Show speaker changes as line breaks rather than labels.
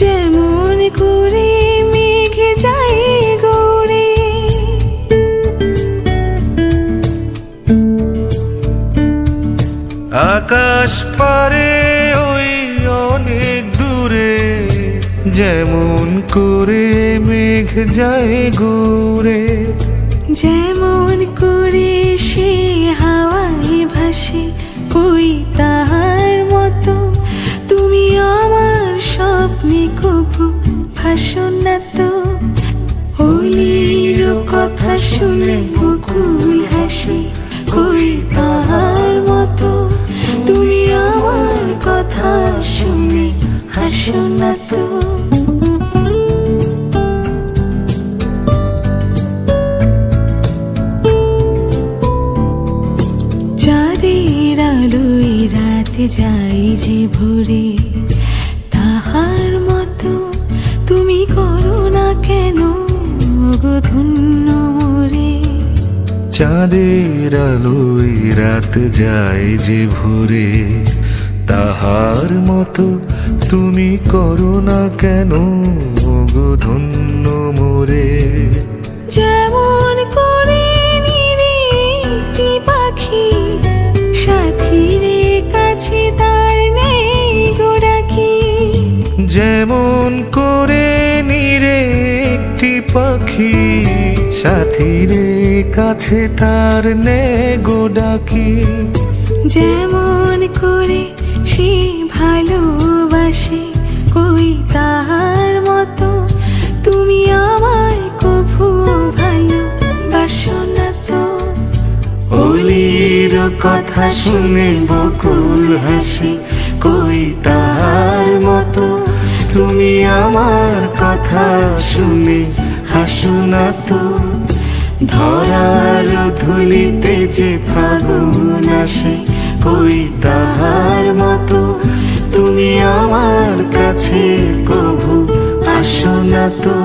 যেমন করে মেঘ যায় গড়ে
আকাশ পারে ওই অনেক দূরে যেমন করে মেঘ যায় গোরে
যেমন করে ভাসো না তো হোলির কথা শুনে বকুল হাসে। কই তাহার মতো তুমি আমার কথা শুনে হাসো না তো। চাঁদের আলোয় রাতে যাই যে ভোরে গো ধন্য মোরে।
চাঁদের আলোয় রাত যায় যে ভোরে। তাহার মতো তুমি করো না কেন গো ধন্য মোরে?
যেমন করে নিরে পাখি সাথীরে কাছে তার নেই
যেমন করে নিরে একটি পাখি সাথীরে কাছে তার নে গোডাকি
যেমন করে সে ভালোবাসে কই তাহার মতো তুমি আমায় কভু ভালোবাসো না তো?
অলির কথা শুনে বকুল হাসি তুমি আমার কথা শুনে হাসো না তো। ধরার ধুলিতে যে ফাগুন আসে, কই তাহার মতো। তুমি আমার কাছে কভু আসো না তো।